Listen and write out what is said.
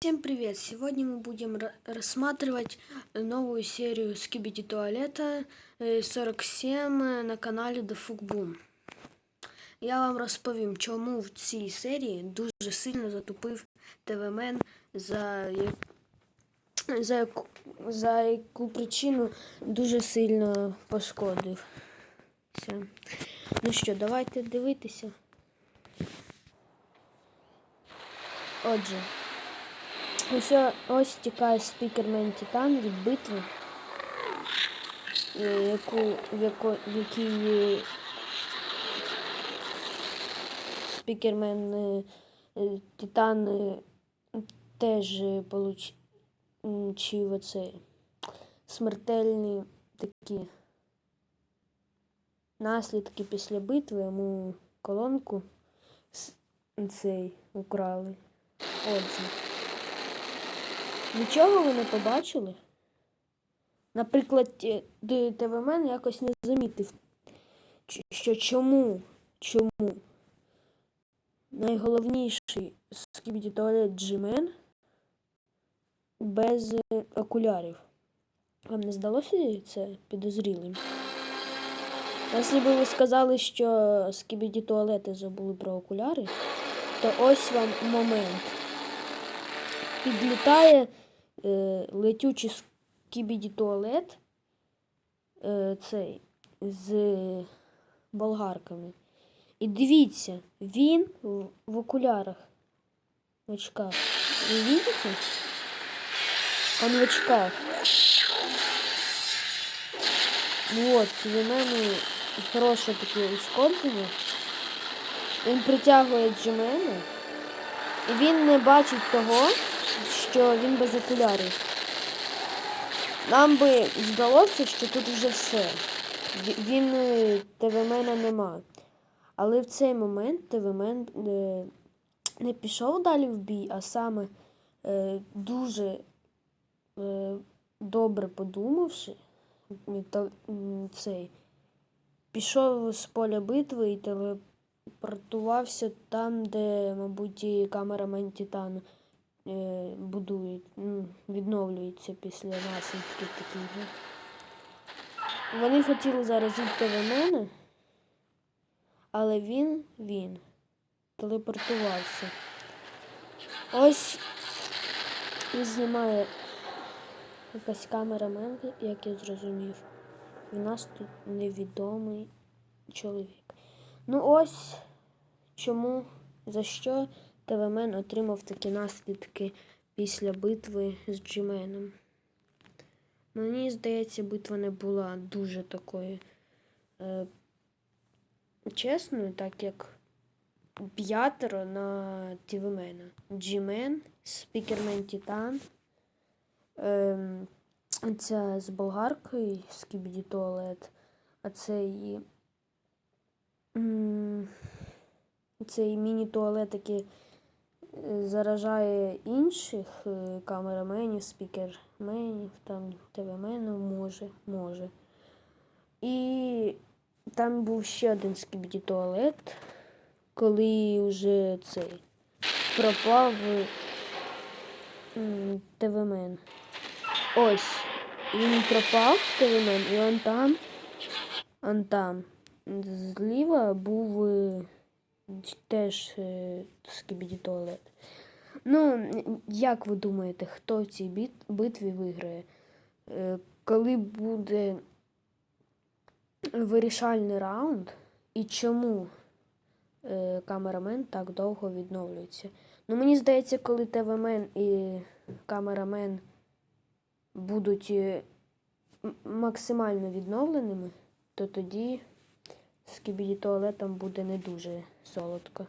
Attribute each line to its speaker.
Speaker 1: Всем привет! Сегодня мы будем рассматривать новую серию Скибиди Туалета е, 47 на каналі Дефукбум. Я вам розповім, чому в цій серії дуже сильно затупив ТВ-мен за, за, яку, за яку причину дуже сильно пошкодив. Все. Ну що, давайте дивитися. Отже. Ось, ось тікає спікермен Титан від битви, е, яку, в якій е, спікермен е, е, Титан е, теж е, получ- оце смертельні такі наслідки після битви йому колонку цей украли. Отже. Нічого ви не побачили? Наприклад, ТВ-мен якось не замітив, що чому, чому найголовніший скібіді туалет Джимен без е, окулярів. Вам не здалося це підозрілим? Якщо б ви сказали, що скібіді туалети забули про окуляри, то ось вам момент підлітає е, летючий скібіді туалет е, цей з болгарками. І дивіться, він в, в окулярах. В очках. Ви бачите? Он в очках. Ну от, у мене хороше таке ушкодження. Він притягує Джимена. І він не бачить того, що він без окулярів. Нам би здалося, що тут вже все. Ві- Він е, ТВ-мена нема. Але в цей момент ТВ-мен е, не пішов далі в бій, а саме е, дуже добре подумавши, цей, пішов з поля битви і телепортувався там, де, мабуть, і камерамен Титан е, будують, ну, відновлюється після наслідків таких. Вони хотіли заразити в мене, але він, він телепортувався. Ось і знімає якась камерамен, як я зрозумів. У нас тут невідомий чоловік. Ну ось чому, за що ТВ-мен отримав такі наслідки після битви з Джименом. Мені здається, битва не була дуже такою е, чесною, так як п'ятеро на ТВ-мена. Джимен, Спікермен Титан, ем, ця з болгаркою Скібіді Туалет, а цей, м, цей міні-туалет, який е, заражає інших е, камераменів, спікерменів, там ТВ-менів, може, може. І там був ще один скібіді туалет, коли вже цей пропав м, ТВ-мен. Ось, він пропав ТВ-мен, і он там, он там. Зліва був е, теж е, скібіді туалет. Ну, як ви думаєте, хто в цій битві виграє? Е, Коли буде вирішальний раунд і чому е, камерамен так довго відновлюється? Ну, мені здається, коли ТВ-мен і камерамен будуть е, максимально відновленими, то тоді з кібіді туалетом буде не дуже солодко.